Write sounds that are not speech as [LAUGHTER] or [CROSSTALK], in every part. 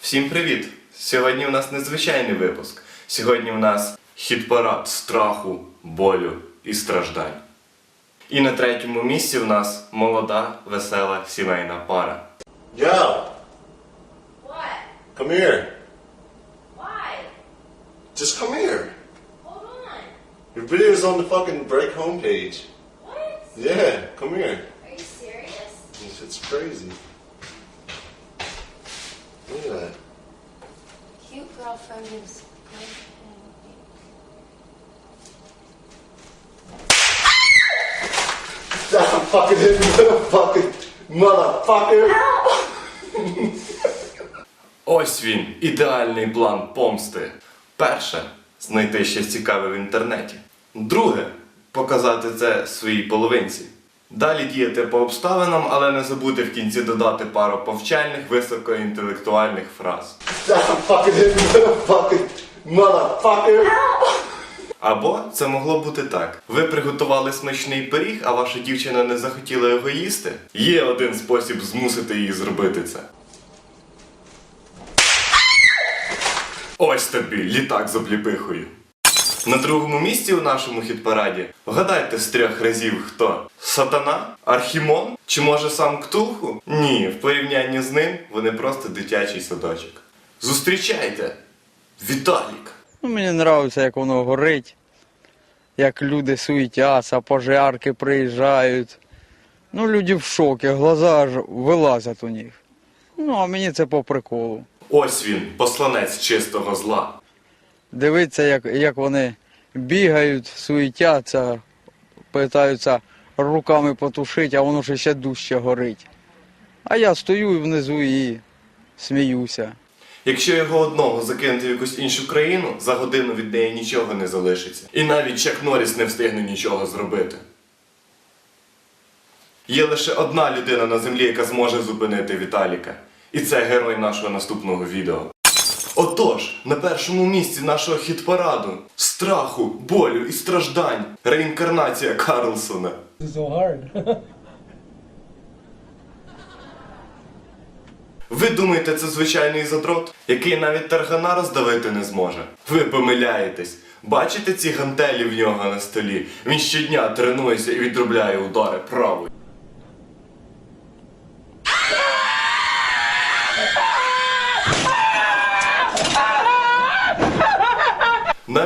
Всім привіт! Сьогодні у нас незвичайний випуск. Сьогодні у нас хіт-парад страху, болю і страждань. І на третьому місці у нас молода, весела сімейна пара. Yo, What? come here. Why? Just come here. Hold on. Your video's on the fucking break homepage. What? Yeah, come here. Are you serious? This shit's crazy. At that. Cute girlfriend. Stop fucking hit motherfucking motherfucker. [LAUGHS] Ось він, ідеальний план помсти. Перше знайти щось цікаве в інтернеті. Друге показати це своїй половинці. Далі діяти по обставинам, але не забути в кінці додати пару повчальних високоінтелектуальних фраз. Або це могло бути так: ви приготували смачний пиріг, а ваша дівчина не захотіла його їсти. Є один спосіб змусити її зробити це. Ось тобі літак з обліпихою. На другому місці у нашому хіт-параді вгадайте з трьох разів хто? Сатана? Архімон? Чи може сам Ктулху? Ні, в порівнянні з ним вони просто дитячий садочок. Зустрічайте! Віталік! Ну, мені подобається, як воно горить, як люди суетяться, пожарки приїжджають. Ну, люди в шокі, глаза аж вилазять у них. Ну, а мені це по приколу. Ось він, посланець чистого зла. Дивиться, як, як вони бігають, суетяться, питаються руками потушити, а воно ще дужче горить. А я стою внизу і сміюся. Якщо його одного закинути в якусь іншу країну, за годину від неї нічого не залишиться. І навіть Чак Норріс не встигне нічого зробити. Є лише одна людина на землі, яка зможе зупинити Віталіка. І це герой нашого наступного відео. Отож, на першому місці нашого хіт-параду страху, болю і страждань. Реінкарнація Карлсона. so hard. Ви думаєте, це звичайний задрот, який навіть таргана роздавити не зможе? Ви помиляєтесь. Бачите ці гантелі в нього на столі? Він щодня тренується і відробляє удари правою.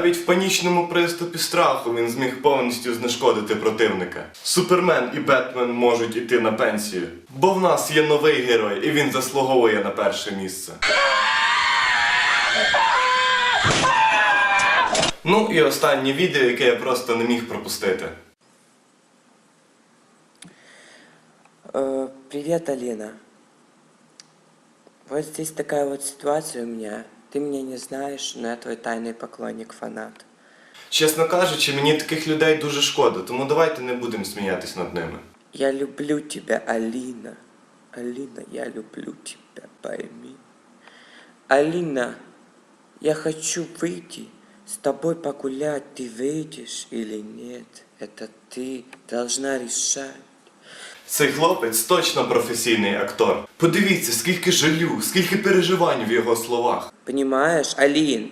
Навіть в панічному приступі страху він зміг повністю знешкодити противника. Супермен і Бетмен можуть іти на пенсію. Бо в нас є новий герой, і він заслуговує на перше місце. Ну і останнє відео, яке я просто не міг пропустити. Э, Привет, Алина. Вот здесь такая вот у меня. Ты меня не знаешь, но я твой тайный поклонник-фанат. Чесно кажучи, мені таких людей дуже шкода, тому давайте не будемо сміятись над ними. Я люблю тебя, Алина. Алина, я люблю тебя, пойми. Алина, я хочу выйти с тобой погулять. Ты выйдешь или нет? Это ты должна решать. Цей хлопець точно професійний актор. Подивіться, скільки жалю, скільки переживань в його словах. Понимаешь, Алин?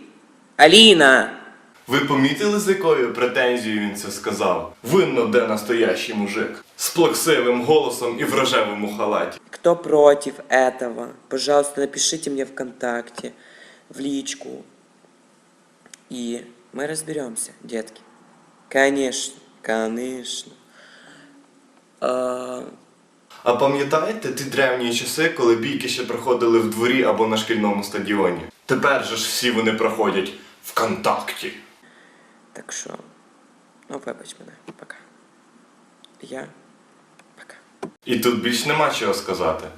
Алина! Ви помітили, з якою претензією він це сказав? Винно, де настоящий мужик. З плаксивим голосом і в рожевому халаті. Кто против этого, пожалуйста, напишите мне ВКонтакте, в личку. И мы разберемся, детки. Конечно, конечно. А, А пам'ятаєте ті древні часи, коли бійки ще проходили в дворі або на шкільному стадіоні? Тепер же ж всі вони проходять ВКонтакті. так що, ну, вибач мене, пока. Я, пока. І тут більш нема чого сказати.